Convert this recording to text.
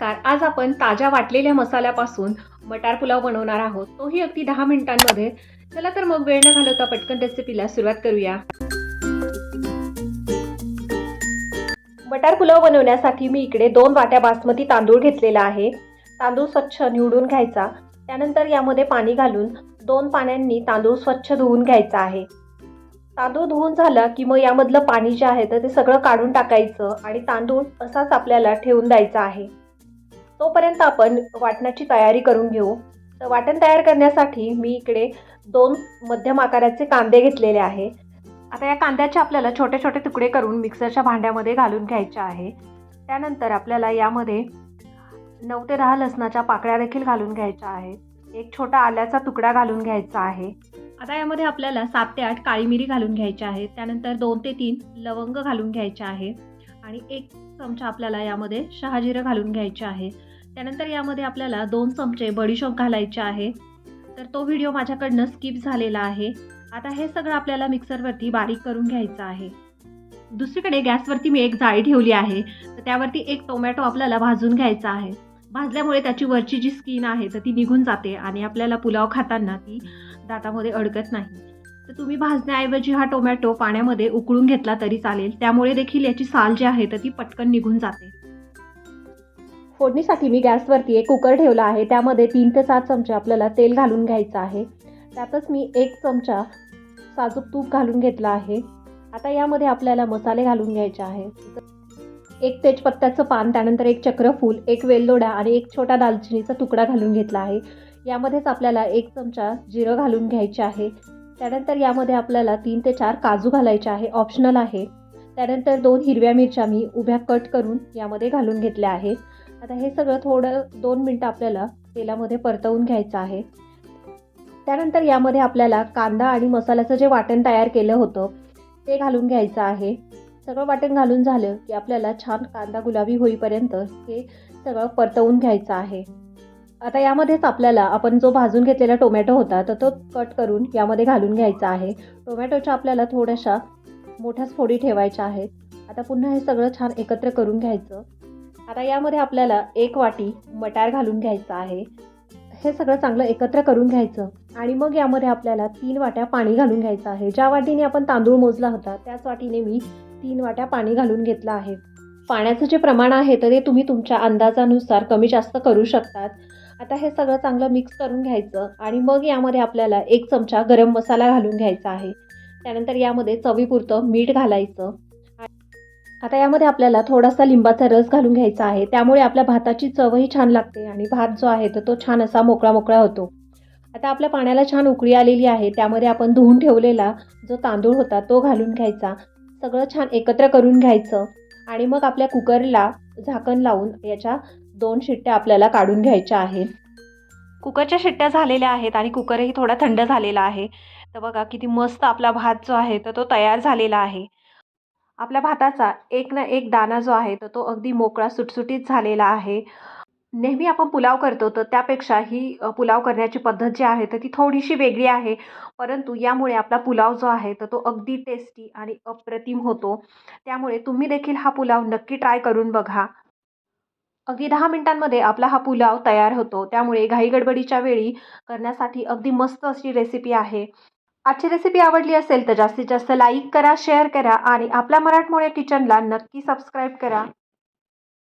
नमस्कार. आज आपण ताज्या वाटलेल्या मसाल्यापासून मटार पुलाव बनवणार आहोत. तोही अगदी दहा मिनिटांमध्ये. चला तर मग वेळ न घालवता पटकन रेसिपीला सुरुवात करूया. मटार पुलाव बनवण्यासाठी मी इकडे दोन वाट्या बासमती तांदूळ घेतलेला आहे. तांदूळ स्वच्छ निवडून घ्यायचा. त्यानंतर यामध्ये पाणी घालून दोन पाण्यांनी तांदूळ स्वच्छ धुवून घ्यायचा आहे. तांदूळ धुवून झाला की मग यामधलं पाणी जे आहे तर ते सगळं काढून टाकायचं आणि तांदूळ असाच आपल्याला ठेवून द्यायचा आहे. तोपर्यंत आपण वाटणाची तयारी करून घेऊ. तर वाटण तयार करण्यासाठी मी इकडे दोन मध्यम आकाराचे कांदे घेतलेले आहे. आता या कांद्याचे आपल्याला छोटे छोटे तुकडे करून मिक्सरच्या भांड्यामध्ये घालून घ्यायचे आहे. त्यानंतर आपल्याला यामध्ये नऊ ते दहा लसणाच्या पाकळ्या देखील घालून घ्यायच्या आहेत एक छोटा आल्याचा तुकडा घालून घ्यायचा आहे. आता यामध्ये आपल्याला सात ते आठ काळी मिरी घालून घ्यायच्या आहेत त्यानंतर दोन ते तीन लवंग घालून घ्यायचे आहे. आणि एक चमचा आपल्याला यामध्ये शहाजिरं घालून घ्यायचे आहे. त्यानंतर यामध्ये आपल्याला दोन चमचे बडीशोप घालायचे आहे. तर तो व्हिडिओ माझ्याकडनं स्किप झालेला आहे. आता हे सगळं आपल्याला मिक्सरवरती बारीक करून घ्यायचं आहे. दुसरीकडे गॅसवरती मी एक जाळी ठेवली आहे. तर त्यावरती एक टोमॅटो आपल्याला भाजून घ्यायचा आहे. भाजल्यामुळे त्याची वरची जी स्किन आहे तर ती निघून जाते आणि आपल्याला पुलाव खाताना ती दातामध्ये अडकत नाही. तर तुम्ही भाजण्याऐवजी हा टोमॅटो पाण्यामध्ये उकळून घेतला तरी चालेल. त्यामुळे देखील याची साल जी आहे तर ती पटकन निघून जाते. फोडणीसाठी मी गॅसवरती एक कुकर ठेवला आहे. त्यामध्ये तीन ते सात चमचे आपल्याला तेल घालून घ्यायचं आहे. त्यातच मी एक चमचा साजूक तूप घालून घेतला आहे. आता यामध्ये आपल्याला मसाले घालून घ्यायचे आहे. एक तेजपत्त्याचं पान त्यानंतर एक चक्रफूल एक वेलदोडा आणि एक छोटा दालचिनीचा तुकडा घालून घेतला आहे. यामध्येच आपल्याला एक चमचा जिरं घालून घ्यायचे आहे. त्यानंतर यामध्ये आपल्याला तीन ते चार काजू घालायचे आहे ऑप्शनल आहे. त्यानंतर दोन हिरव्या मिरच्या मी उभ्या कट करून यामध्ये घालून घेतल्या आहेत. आता हे सगळं थोडं दोन मिनटं आपल्याला तेलामध्ये परतवून घ्यायचं आहे. त्यानंतर यामध्ये आपल्याला कांदा आणि मसाल्याचं जे वाटण तयार केलं होतं ते घालून घ्यायचं आहे. सगळं वाटण घालून झालं की आपल्याला छान कांदा गुलाबी होईपर्यंत हे सगळं परतवून घ्यायचं आहे. आता यामध्येच आपल्याला आपण जो भाजून घेतलेला टोमॅटो होता तर तो कट करून यामध्ये घालून घ्यायचा आहे. टोमॅटोच्या आपल्याला थोड्याशा मोठ्याच फोडी ठेवायच्या आहेत. आता पुन्हा हे सगळं छान एकत्र करून घ्यायचं. आता यामध्ये आपल्याला एक वाटी मटार घालून घ्यायचं आहे. हे सगळं चांगलं एकत्र करून घ्यायचं. आणि मग यामध्ये आपल्याला तीन वाट्या पाणी घालून घ्यायचं आहे. ज्या वाटीने आपण तांदूळ मोजला होता त्याच वाटीने मी तीन वाट्या पाणी घालून घेतलं आहे. पाण्याचं जे प्रमाण आहे तर ते तुम्ही तुमच्या अंदाजानुसार कमी जास्त करू शकतात. आता हे सगळं चांगलं मिक्स करून घ्यायचं आणि मग यामध्ये आपल्याला एक चमचा गरम मसाला घालून घ्यायचा आहे. त्यानंतर यामध्ये चवीपुरतं मीठ घालायचं. आता यामध्ये आपल्याला थोडासा लिंबाचा रस घालून घ्यायचा आहे. त्यामुळे आपल्या भाताची चवही छान लागते आणि भात जो आहे तर तो छान असा मोकळा मोकळा होतो. आता आपल्या पाण्याला छान उकळी आलेली आहे. त्यामध्ये आपण धुवून ठेवलेला जो तांदूळ होता तो घालून घ्यायचा. सगळं छान एकत्र करून घ्यायचं आणि मग आपल्या कुकरला झाकण लावून याच्या दोन शिट्ट्या आपल्याला काढून घ्यायच्या आहेत. कुकरच्या शिट्ट्या झालेल्या आहेत आणि कुकरही थोडा थंड झालेला आहे. तर बघा किती मस्त आपला भात जो आहे तर तो तयार झालेला आहे. आपल्या भाताचा एक ना एक दाना जो आहे तर तो अगदी मोकळा सुटसुटीत झालेला आहे. नेहमी आपण पुलाव करतो तर त्यापेक्षा ही पुलाव करण्याची पद्धत जी आहे तर ती थोडीशी वेगळी आहे. परंतु यामुळे आपला पुलाव जो आहे तर तो अगदी टेस्टी आणि अप्रतिम होतो. त्यामुळे तुम्ही देखील हा पुलाव नक्की ट्राय करून बघा. अगदी दहा मिनिटांमध्ये आपला हा पुलाव तयार होतो. त्यामुळे घाईगडबडीच्या वेळी करण्यासाठी अगदी मस्त अशी रेसिपी आहे. आजची रेसिपी आवडली असेल तर जास्तीत जास्त लाईक करा शेअर करा आणि आपल्या मराठमोळ्या किचनला नक्की सबस्क्राईब करा.